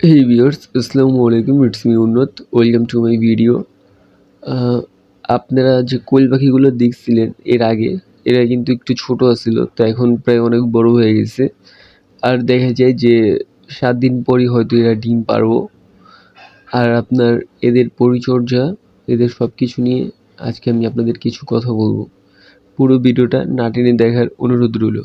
Hey viewers, আসসালামু আলাইকুম it's me Unnata welcome to my video আপনারা যে কোয়েল পাখিগুলো দেখছিলেন এর আগে এরা কিন্তু একটু ছোট ছিল তো এখন প্রায় অনেক বড় হয়ে গেছে। আর দেখা যায় যে সাত দিন পরই হয়তো এরা ডিম পারব। আর আপনার এদের পরিচর্যা এদের সব কিছু নিয়ে আজকে আমি আপনাদের কিছু কথা বলব। পুরো ভিডিওটা না টেনে দেখার অনুরোধ রইল।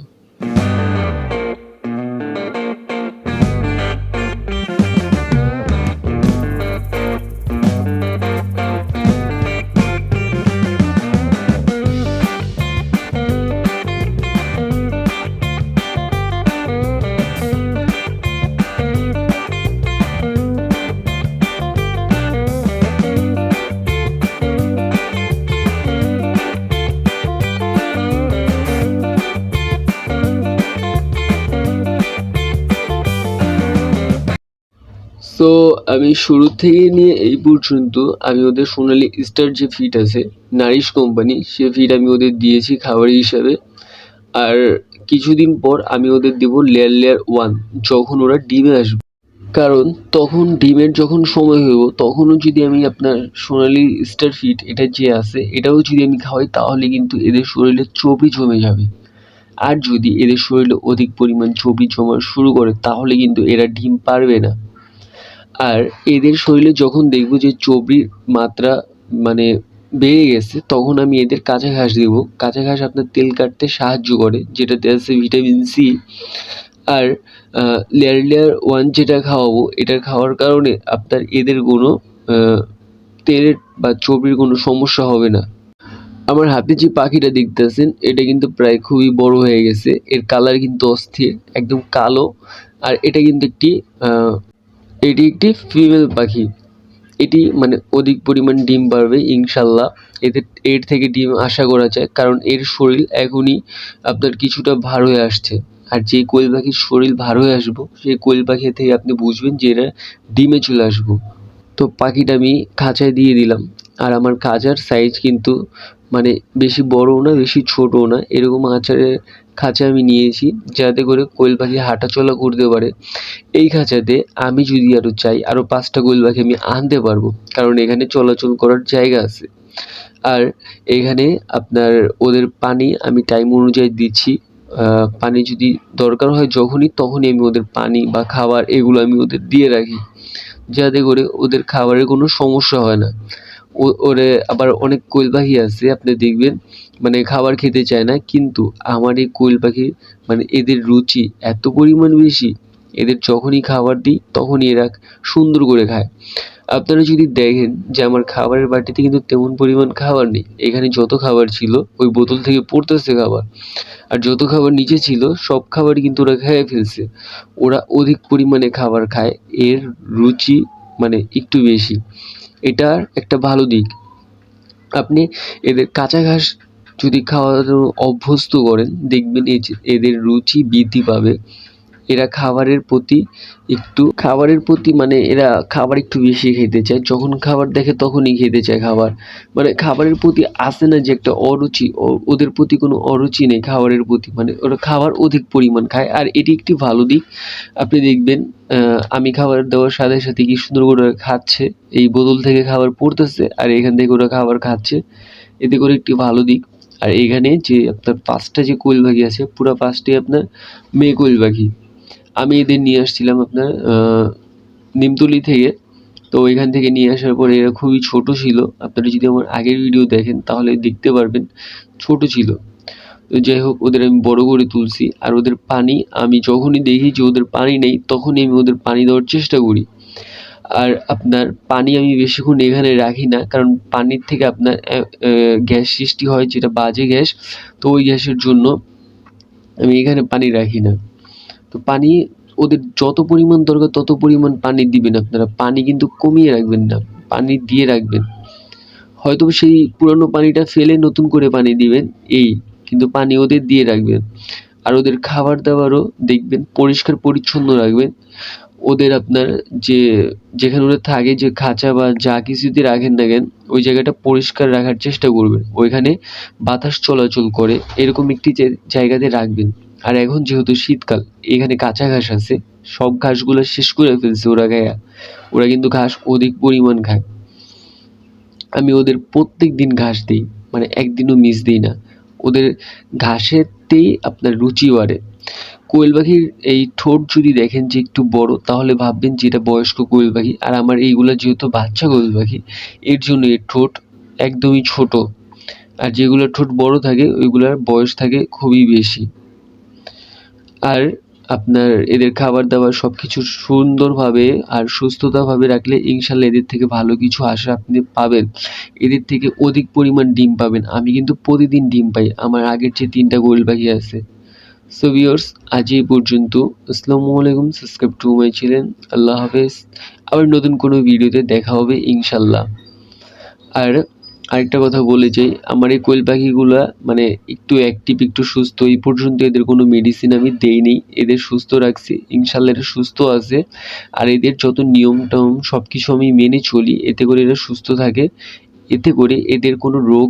সো আমি শুরু থেকে নিয়ে এই পর্যন্ত আমি ওদের সোনালি স্টার যে ফিড আছে নারিশ কোম্পানি সে ফিড আমি ওদের দিয়েছি খাবার হিসাবে। আর কিছুদিন পর আমি ওদের দেবো লেয়ার লেয়ার ওয়ান যখন ওরা ডিমে আসবে। কারণ তখন ডিমের যখন সময় হইব, তখনও যদি আমি আপনার সোনালি স্টার ফিট এটা যে আছে, এটাও যদি আমি খাওয়াই, তাহলে কিন্তু এদের শরীরে চর্বি জমে যাবে। আর যদি এদের শরীরে অধিক পরিমাণ চর্বি জমা শুরু করে, তাহলে কিন্তু এরা ডিম পারবে না। আর এদের শরীরে যখন দেখব যে চর্বির মাত্রা মানে বেড়ে গেছে, তখন আমি এদের কাঁচা ঘাস দেবো। কাঁচা ঘাস আপনার তেল কাটতে সাহায্য করে যেটাতে আছে ভিটামিন সি। আর লেয়ার লেয়ার ওয়ান যেটা খাওয়াবো, এটা খাওয়ার কারণে আপনার এদের কোনো তেলের বা চর্বির কোনো সমস্যা হবে না। আমার হাতে যে পাখিটা দেখতেছেন, এটা কিন্তু প্রায় খুবই বড় হয়ে গেছে। এর কালার কিন্তু অস্থির, একদম কালো। আর এটা কিন্তু একটি এটি একটি ফিমেল পাখি। এটি মানে অধিক পরিমাণ ডিম পারবে, ইনশাল্লাহ। এদের এর থেকে ডিম আশা করা যায়, কারণ এর শরীর এখনই আপনার কিছুটা ভার হয়ে আসছে। আর যে কোয়েল পাখির শরীর ভার হয়ে আসব সেই কোয়েল পাখি থেকে আপনি বুঝবেন যে এরা ডিমে চলে আসব। তো পাখিটা আমি খাঁচায় দিয়ে দিলাম। আর আমার খাঁচার সাইজ কিন্তু মানে বেশি বড়ও না, বেশি ছোটও না। এরকম আচারের খাঁচা আমি নিয়েছি, যাতে করে কোয়েল পাখি হাঁটাচলা করতে পারে। এই খাঁচাতে আমি যদি আরও চাই আরও পাঁচটা কোয়েল পাখি আমি আনতে পারব, কারণ এখানে চলাচল করার জায়গা আছে। আর এখানে আপনার ওদের পানি আমি টাইম অনুযায়ী দিচ্ছি। পানি যদি দরকার হয় যখনই, তখনই আমি ওদের পানি বা খাবার এগুলো আমি ওদের দিয়ে রাখি। যাতে করে ওদের খাবারের কোনো সমস্যা হয় না। ওরে আবার অনেক কোয়েল পাখি আছে, আপনি দেখবেন। মানে খাবার খেতে চায় না, কিন্তু আমার এই কোয়েল পাখি মানে এদের রুচি এত পরিমাণ বেশি, এদের যখনই খাবার দিই, তখনই এরা সুন্দর করে খায়। আপনারা যদি দেখেন যে আমার খাবারের বাটিতে কিন্তু তেমন পরিমাণ খাবার নেই, এখানে যত খাবার ছিল, ওই বোতল থেকে পড়তেছে খাবার। আর যত খাবার নিচে ছিল, সব খাবারই কিন্তু ওরা খেয়ে ফেলছে। ওরা অধিক পরিমাণে খাবার খায়, এর রুচি মানে একটু বেশি। এটার একটা ভালো দিক। আপনি এদের কাঁচা ঘাস যদি খাওয়ানো অভ্যস্ত করেন, দেখবেন এদের রুচি বৃদ্ধি পাবে। এরা খাবারের প্রতি একটু, খাবারের প্রতি মানে এরা খাবার একটু বেশি খেতে চায়। যখন খাবার দেখে তখনই খেতে চায় খাবার। মানে খাবারের প্রতি আসে না যে একটা অরুচি ওদের প্রতি কোনো অরুচি নেই খাবারের প্রতি। মানে ওরা খাবার অধিক পরিমাণ খায়। আর এটি একটি ভালো দিক। আপনি দেখবেন আমি খাবার দেওয়ার সাথে সাথে কি সুন্দর করে খাচ্ছে। এই বোতল থেকে খাবার পড়তেছে আর এখান থেকে ওরা খাবার খাচ্ছে। এতে করে একটি ভালো দিক। আর এখানে যে আপনার পাঁচটা যে কোয়েল পাখি আছে, পুরো পাঁচটাই আপনার মেয়ে কোয়েল পাখি। আমি এদের নিয়ে আসছিলাম আপনার নিমতলি থেকে। তো এখান থেকে নিয়ে আসার পরে এরা খুবই ছোট ছিল। আপনারা যদি আমার আগের ভিডিও দেখেন তাহলে দেখতে পারবেন, ছোট ছিল। তো যাই হোক, ওদের আমি বড় করে তুলছি। আর ওদের পানি, আমি যখনই দেখি যে ওদের পানি নেই, তখনই আমি ওদের পানি দেওয়ার চেষ্টা করি। আর আপনার পানি আমি বেশিক্ষণ এখানে রাখি না, কারণ পানির থেকে আপনার গ্যাস সৃষ্টি হয়, যেটা বাজে গ্যাস। তো ওই গ্যাসের জন্য আমি এখানে পানি রাখি না। তো পানি ওদের যত পরিমাণ দরকার, তত পরিমাণ পানি দিবেন আপনারা। পানি কিন্তু কমিয়ে রাখবেন না, পানি দিয়ে রাখবেন। হয়তো সেই পুরনো পানিটা ফেলে নতুন করে পানি দিবেন, এই, কিন্তু পানি ওদের দিয়ে রাখবেন। আর ওদের খাবার দাবারও দেখবেন, পরিষ্কার পরিচ্ছন্ন রাখবেন। ওদের আপনার যে, যেখানে ওরা থাকে, যে খাঁচা বা যা কিছুতে রাখেন না কেন, ওই জায়গাটা পরিষ্কার রাখার চেষ্টা করবেন। ওইখানে বাতাস চলাচল করে, এরকম একটি জায়গাতে রাখবেন। আর এখন যেহেতু শীতকাল, এখানে কাঁচা ঘাস আছে, সব ঘাসগুলো শেষ করে ফেলছে ওরা গায়া। ওরা কিন্তু ঘাস অধিক পরিমাণ খায়। আমি ওদের প্রত্যেক দিন ঘাস দিই মানে একদিনও মিস দিই না। ওদের ঘাসেতেই আপনার রুচি বাড়ে। কোয়েল পাখির এই ঠোঁট যদি দেখেন যে একটু বড়, তাহলে ভাববেন যে এটা বয়স্ক কোয়েল পাখি। আর আমার এইগুলো যেহেতু বাচ্চা কোয়েল পাখি, এর জন্য এর ঠোঁট একদমই ছোট। আর যেগুলোর ঠোঁট বড় থাকে, ওইগুলোর বয়স থাকে খুবই বেশি। আর আপনার এদের খাবার দাবার সব কিছু সুন্দরভাবে আর সুস্থতাভাবে রাখলে ইনশাল্লাহ এদের থেকে ভালো কিছু আশা আপনি পাবেন। এদের থেকে অধিক পরিমাণ ডিম পাবেন। আমি কিন্তু প্রতিদিন ডিম পাই। আমার আগের যে তিনটা গোল পাখি আছে। সো ভিউয়ার্স আজ এই পর্যন্ত। আসসালামু আলাইকুম। সাবস্ক্রাইব টু মাই চ্যানেল আল্লাহ হাফেজ। আবার নতুন কোনো ভিডিওতে দেখা হবে ইনশাল্লাহ। আর আরেকটা কথা বলে যে, আমার এই কোয়েল পাখিগুলা মানে একটু অ্যাক্টিভ একটু সুস্থ, এই পর্যন্ত এদের কোনো মেডিসিন আমি দেইনি। এদের সুস্থ রাখছি, ইনশাল্লাহ এরা সুস্থ আছে। আর এদের যত নিয়ম টম সব কিছু আমি মেনে চলি, এতে করে এরা সুস্থ থাকে। এতে করে এদের কোনো রোগ